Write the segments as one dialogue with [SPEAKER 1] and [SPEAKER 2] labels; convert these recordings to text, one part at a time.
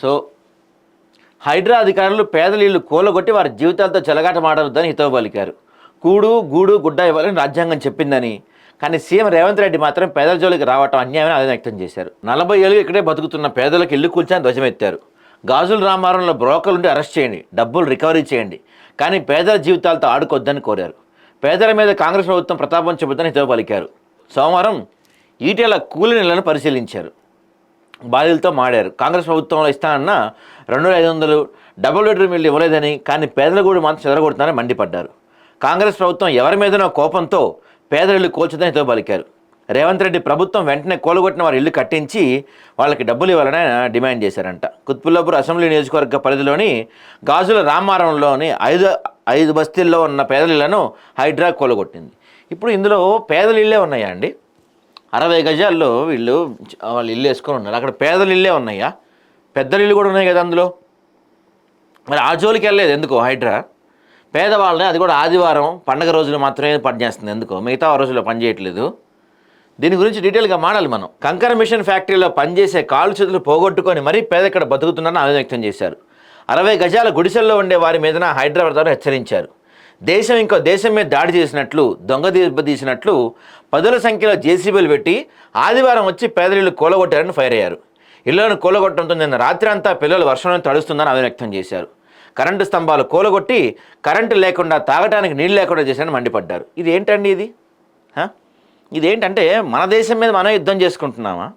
[SPEAKER 1] So Hydraa అధికారులు పేదల ఇళ్ళు కూలగొట్టి వారి జీవితాలతో చెలగాట మాడవద్దని హితవు పలికారు. కూడు గూడు గుడ్డ ఇవ్వాలని రాజ్యాంగం చెప్పిందని. కానీ సీఎం రేవంత్ రెడ్డి మాత్రం పేదల జోలికి రావటం అన్యాయమని ఆవేదన వ్యక్తం చేశారు. నలభై ఏళ్ళు ఇక్కడే బతుకుతున్న పేదలకు ఇల్లు కూల్చని ధ్వజమెత్తారు. గాజుల రామారంలో బ్రోకర్లుంటే అరెస్ట్ చేయండి. డబ్బులు రికవరీ చేయండి. కానీ పేదల జీవితాలతో ఆడుకోవద్దని కోరారు. పేదల మీద కాంగ్రెస్ ప్రభుత్వం ప్రతాపం చెబుతుందని హితవు పలికారు. సోమవారం ఈటెల కూలి నెలను పరిశీలించారు. బాధ్యులతో మాడారు. కాంగ్రెస్ ప్రభుత్వంలో ఇస్తానన్న రెండు వేల ఐదు వందలు డబుల్ బెడ్రూమ్ ఇల్లు ఇవ్వలేదని కానీ పేదల గూడు మాత్రం చెదరగొడుతున్నారని మండిపడ్డారు. కాంగ్రెస్ ప్రభుత్వం ఎవరి మీదనో కోపంతో పేదల ఇల్లు కూల్చదని పలికారు రేవంత్ రెడ్డి ప్రభుత్వం వెంటనే కోలుగొట్టిన వారి ఇల్లు కట్టించి వాళ్ళకి డబ్బులు ఇవ్వాలని ఆయన డిమాండ్ చేశారంట. కుత్బుల్లాపూర్ అసెంబ్లీ నియోజకవర్గ పరిధిలోని గాజుల రామారంలోని ఐదు ఐదు బస్తీల్లో ఉన్న పేదల ఇళ్ళను హైడ్రా కోలుగొట్టింది. ఇప్పుడు ఇందులో పేదల ఇళ్ళే ఉన్నాయా అండి? అరవై గజాల్లో వీళ్ళు వాళ్ళు ఇల్లు వేసుకొని ఉన్నారు. అక్కడ పేదల ఇల్లే ఉన్నాయా? పెద్దలు ఇల్లు కూడా ఉన్నాయి కదా అందులో? మరి ఆ జోలికి వెళ్ళలేదు ఎందుకో హైడ్రా? పేదవాళ్ళని అది కూడా ఆదివారం పండగ రోజులు మాత్రమే పనిచేస్తుంది ఎందుకో? మిగతా రోజుల్లో పనిచేయట్లేదు దీని గురించి డీటెయిల్గా మాడాలి మనం. కంకర మిషన్ ఫ్యాక్టరీలో పనిచేసే కాలు చేతులు పోగొట్టుకొని మరీ పేద ఇక్కడ బతుకుతున్నారని ఆవేదన వ్యక్తం చేశారు. అరవై గజాల గుడిసెల్లో ఉండే వారి మీదన హైదరాబాద్ హెచ్చరించారు. దేశం ఇంకో దేశం మీద దాడి చేసినట్లు దొంగ దెబ్బతీసినట్లు పదుల సంఖ్యలో జేసీబీలు పెట్టి ఆదివారం వచ్చి పేదరిల్లు కూలగొట్టారని ఫైర్ అయ్యారు. ఇళ్ళను కూలగొట్టడంతో నిన్న రాత్రి అంతా పిల్లలు వర్షంలో తడుస్తుందని ఆమె వ్యక్తం చేశారు. కరెంటు స్తంభాలు కూలగొట్టి కరెంటు లేకుండా తాగడానికి నీళ్ళు లేకుండా చేశారని మండిపడ్డారు. ఇది ఏంటండి ఇది? ఇదేంటంటే మన దేశం మీద మనమే యుద్ధం చేసుకుంటున్నామా?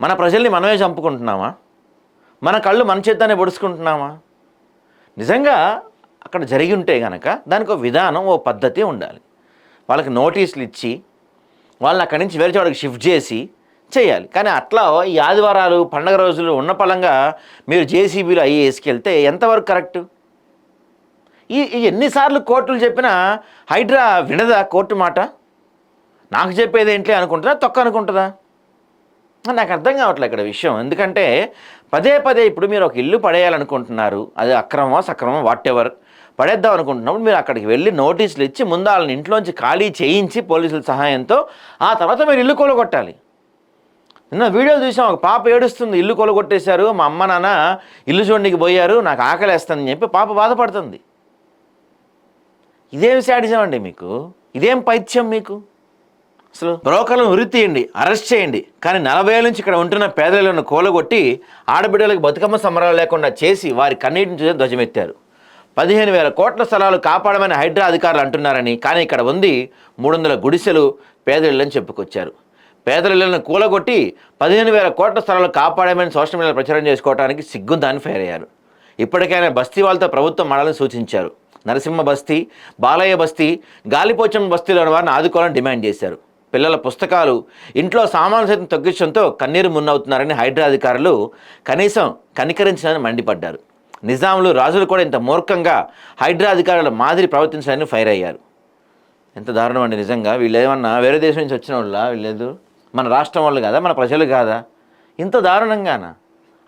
[SPEAKER 1] మన ప్రజల్ని మనమే చంపుకుంటున్నామా? మన కళ్ళు మన చేత్తానే పొడుచుకుంటున్నామా? నిజంగా అక్కడ జరిగి ఉంటే కనుక దానికి ఒక విధానం ఓ పద్ధతి ఉండాలి. వాళ్ళకి నోటీసులు ఇచ్చి వాళ్ళని అక్కడి నుంచి వేరే చోటకి షిఫ్ట్ చేసి చేయాలి. కానీ అట్లా ఈ ఆదివారాలు పండగ రోజులు ఉన్న పలంగా మీరు జేసీబీలు అయ్యి వేసుకెళ్తే ఎంతవరకు కరెక్టు? ఈ ఎన్నిసార్లు కోర్టులు చెప్పినా హైడ్రా వినదా కోర్టు మాట? నాకు చెప్పేది ఏంటి అనుకుంటుందా తొక్క అనుకుంటుందా నాకు అర్థం కావట్లేదు ఇక్కడ విషయం. ఎందుకంటే పదే పదే ఇప్పుడు మీరు ఒక ఇల్లు పడేయాలనుకుంటున్నారు. అది అక్రమమో సక్రమో వాట్ ఎవర్ పడేద్దాం అనుకుంటున్నప్పుడు మీరు అక్కడికి వెళ్ళి నోటీసులు ఇచ్చి ముందు వాళ్ళని ఇంట్లోంచి ఖాళీ చేయించి పోలీసుల సహాయంతో ఆ తర్వాత మీరు ఇల్లు కూలగొట్టాలి. నిన్న వీడియో చూసాం ఒక పాప ఏడుస్తుంది ఇల్లు కొలగొట్టేశారు మా అమ్మ నాన్న ఇల్లు చూడడానికి పోయారు నాకు ఆకలేస్తుందని చెప్పి పాప బాధపడుతుంది. ఇదేం శాడిజం అండి మీకు? ఇదేం పైత్యం మీకు? అసలు బ్రోకర్లను ఉరి తీయండి అరెస్ట్ చేయండి కానీ నలభై ఏళ్ళ నుంచి ఇక్కడ ఉంటున్న పేదలను కూలగొట్టి ఆడబిడ్డలకు బతుకమ్మ సంబరాలు లేకుండా చేసి వారి కన్నీటిని చూసి ధ్వజమెత్తారు. పదిహేను వేల కోట్ల స్థలాలు కాపాడమని హైడ్రా అధికారులు అంటున్నారని కానీ ఇక్కడ ఉంది మూడు వందల గుడిసెలు పేదరిళ్ళని చెప్పుకొచ్చారు. పేదరిళ్ళను కూలగొట్టి పదిహేను వేల కోట్ల స్థలాలు కాపాడమని సోషల్ మీడియాలో ప్రచారం చేసుకోవడానికి సిగ్గుందాన్ని ఫైర్ అయ్యారు ఇప్పటికైనా బస్తీ వాళ్ళతో ప్రభుత్వం మడాలని సూచించారు. నరసింహ బస్తీ బాలయ్య బస్తీ గాలిపోచం బస్తీలోని వారిని ఆదుకోవాలని డిమాండ్ చేశారు. పిల్లల పుస్తకాలు ఇంట్లో సామాన్లు సైతం తగ్గించడంతో కన్నీరు మున్నవుతున్నారని హైడ్రా అధికారులు కనీసం కనికరించాలని మండిపడ్డారు. నిజాములు రాజులు కూడా ఇంత మూర్ఖంగా హైడ్రా అధికారుల మాదిరి ప్రవర్తించాలని ఫైర్ అయ్యారు. ఎంత దారుణం అండి నిజంగా. వీళ్ళు ఏమన్నా వేరే దేశం నుంచి వచ్చిన వాళ్ళ? వీళ్ళేదు మన రాష్ట్రం వాళ్ళు కాదా? మన ప్రజలు కాదా? ఇంత దారుణంగానా?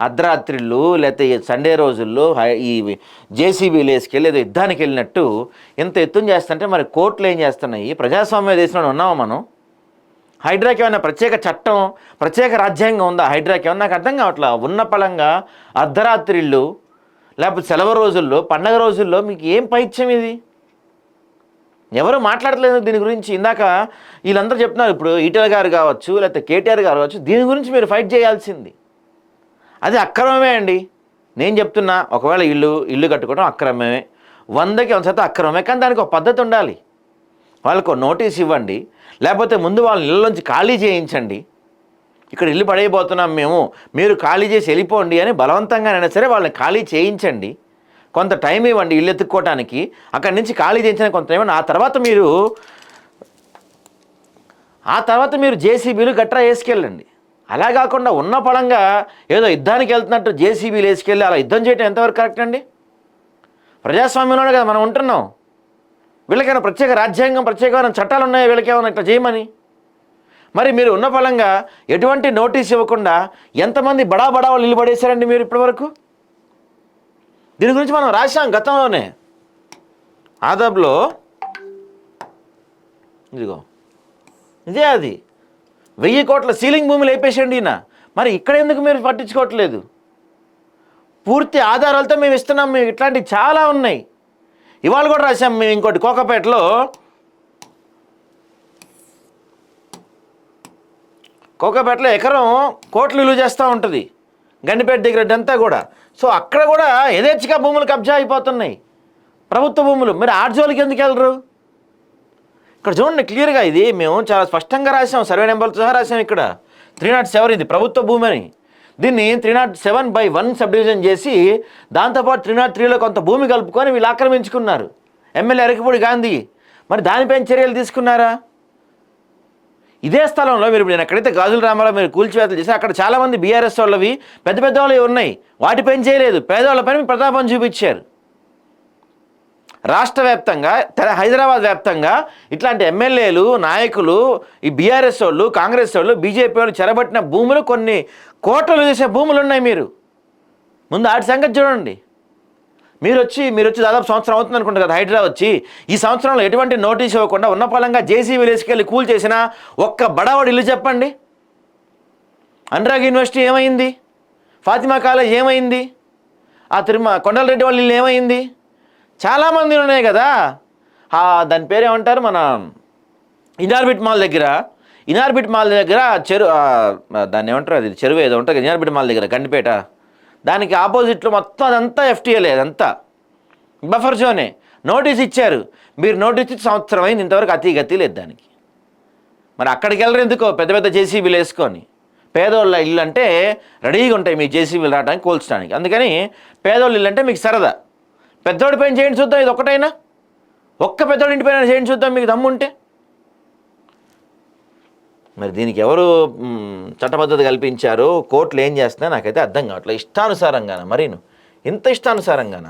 [SPEAKER 1] అర్ధరాత్రిళ్ళు లేకపోతే సండే రోజుల్లో హై- ఈ జేసీబీలు వేసుకెళ్ళి ఏదో యుద్ధానికి వెళ్ళినట్టు ఇంత ఎత్తున చేస్తుంటే మరి కోర్టులు ఏం చేస్తున్నాయి? ప్రజాస్వామ్య దేశంలో ఉన్నామా మనం? హైడ్రాకి ఏమైనా ప్రత్యేక చట్టం ప్రత్యేక రాజ్యాంగం ఉందా? హైడ్రాకి ఏమన్నా? నాకు అర్థం కావట్లా. ఉన్న పలంగా అర్ధరాత్రిళ్ళు లేకపోతే సెలవు రోజుల్లో పండగ రోజుల్లో మీకు ఏం పైత్యం ఇది? ఎవరు మాట్లాడలేదు దీని గురించి. ఇందాక వీళ్ళందరూ చెప్తున్నారు ఇప్పుడు ఈటల గారు కావచ్చు లేకపోతే కేటీఆర్ గారు కావచ్చు దీని గురించి మీరు ఫైట్ చేయాల్సింది. అది అక్రమమే అండి. నేను చెప్తున్నా ఒకవేళ ఇల్లు ఇల్లు కట్టుకోవడం అక్రమమే. వందకి వంద శాతం అక్రమమే కానీ దానికి ఒక పద్ధతి ఉండాలి. వాళ్ళకు నోటీస్ ఇవ్వండి. లేకపోతే ముందు వాళ్ళ ఇళ్ళలోంచి ఖాళీ చేయించండి. ఇక్కడ ఇల్లు పడైపోతున్నాం మేము మీరు ఖాళీ చేసి వెళ్ళిపోండి అని బలవంతంగానైనా సరే వాళ్ళని ఖాళీ చేయించండి. కొంత టైం ఇవ్వండి ఇల్లు ఎత్తుక్కోవటానికి అక్కడి నుంచి ఖాళీ చేయించిన కొంత టైం ఆ తర్వాత మీరు ఆ తర్వాత మీరు జేసీబీలు గట్రా వేసుకెళ్ళండి. అలా కాకుండా ఉన్న పడంగా ఏదో యుద్ధానికి వెళ్తున్నట్టు జేసీబీలు వేసుకెళ్ళి అలా యుద్ధం చేయడం ఎంతవరకు కరెక్ట్ అండి? ప్రజాస్వామ్యంలోనే కదా మనం ఉంటున్నాం. వీళ్ళకైనా ప్రత్యేక రాజ్యాంగం ప్రత్యేకమైన చట్టాలు ఉన్నాయో వీళ్ళకేమైనా ఇట్లా చేయమని? మరి మీరు ఉన్న ఫలంగా ఎటువంటి నోటీస్ ఇవ్వకుండా ఎంతమంది బడా బడా వాళ్ళు నిలబడేశారండి మీరు ఇప్పటివరకు? దీని గురించి మనం రాశాం గతంలోనే. ఆదాబ్లో ఇదిగో. ఇదే అది. వెయ్యి కోట్ల సీలింగ్ భూములు వేపేసండి ఈయన. మరి ఇక్కడ ఎందుకు మీరు పట్టించుకోవట్లేదు? పూర్తి ఆధారాలతో మేము ఇస్తున్నాం మేము ఇట్లాంటివి చాలా ఉన్నాయి. ఇవాళ కూడా రాశాం మేము ఇంకోటి కోకపేటలో కోకాపేటలో ఎకరం కోట్లు విలువ చేస్తూ ఉంటుంది. గండిపేట దగ్గర అంతా కూడా. సో అక్కడ కూడా యథేచ్ఛగా భూములు కబ్జా అయిపోతున్నాయి. ప్రభుత్వ భూములు. మరి ఆర్జోలకి ఎందుకు వెళ్ళరు? ఇక్కడ చూడండి క్లియర్గా ఇది మేము చాలా స్పష్టంగా రాసాం సర్వే నెంబర్తో సహా రాసాం ఇక్కడ. త్రీ నాట్ సెవెన్ ఇది ప్రభుత్వ భూమి అని. దీన్ని three not seven by one subdivision చేసి దాంతోపాటు త్రీ నాట్ త్రీలో కొంత భూమి కలుపుకొని వీళ్ళు ఆక్రమించుకున్నారు. ఎమ్మెల్యే అరకిపూడి గాంధీ. మరి దానిపైన చర్యలు తీసుకున్నారా? ఇదే స్థలంలో మీరు నేను ఎక్కడైతే గాజుల రామారావు మీరు కూల్చివేతలు చేసి అక్కడ చాలామంది బీఆర్ఎస్ వాళ్ళవి పెద్ద పెద్ద వాళ్ళవి ఉన్నాయి. వాటిపైన చేయలేదు. పేదవాళ్ళపైన పని ప్రతాపం చూపించారు. రాష్ట్ర వ్యాప్తంగా హైదరాబాద్ వ్యాప్తంగా ఇట్లాంటి ఎమ్మెల్యేలు నాయకులు ఈ బీఆర్ఎస్ వాళ్ళు కాంగ్రెస్ వాళ్ళు బీజేపీ వాళ్ళు చెరబట్టిన భూములు కొన్ని కోట్లు చేసే భూములు ఉన్నాయి మీరు. ముందు ఆటి సంగతి చూడండి. మీరు వచ్చి మీరు వచ్చి దాదాపు సంవత్సరం అవుతుంది అనుకుంటారు కదా హైదరాబాద్ వచ్చి. ఈ సంవత్సరంలో ఎటువంటి నోటీస్ ఇవ్వకుండా ఉన్న పలంగా జేసీబీ వేసుకెళ్ళి కూల్ చేసిన ఒక్క బడావాడు ఇల్లు చెప్పండి. అనురాగ్ యూనివర్సిటీ ఏమైంది? ఫాతిమా కాలేజ్ ఏమైంది? ఆ తిరుమ కొండలరెడ్డి వాళ్ళ ఇల్లు ఏమైంది? చాలామంది ఉన్నాయి కదా. దాని పేరు ఏమంటారు మన ఇనార్బిట్ మాల్ దగ్గర ఇనార్బిట్ మాల్ దగ్గర చెరు దాన్ని ఏమంటారు అది? చెరువు ఏదో ఉంటుంది ఇనార్బిట్ మాల్ దగ్గర గండిపేట. దానికి ఆపోజిట్లో మొత్తం అదంతా ఎఫ్టీఏలే అదంతా. బఫర్ జోనే. నోటీస్ ఇచ్చారు. మీరు నోటీస్ ఇచ్చి సంవత్సరం అయింది ఇంతవరకు అతి గతి లేదు దానికి. మరి అక్కడికి వెళ్ళరు ఎందుకో? పెద్ద పెద్ద జేసీబీలు వేసుకొని. పేదోళ్ళ ఇల్లు అంటే రెడీగా ఉంటాయి మీ జేసీబీలు రావడానికి కోల్చడానికి. అందుకని పేదోళ్ళ ఇల్లు అంటే మీకు సరదా. పెద్దోడి పైన చేయండి చూద్దాం ఇది ఒక్కటైనా ఒక్క పెద్దోడి ఇంటి పైన చేయండి చూద్దాం మీకు దమ్ముంటే. మరి దీనికి ఎవరు చట్టబద్ధత కల్పించారు కోర్టులు ఏం చేస్తున్నాయో నాకైతే అర్థం కావట్లేదు. ఇష్టానుసారంగానా మరీను? ఇంత ఇష్టానుసారంగానా?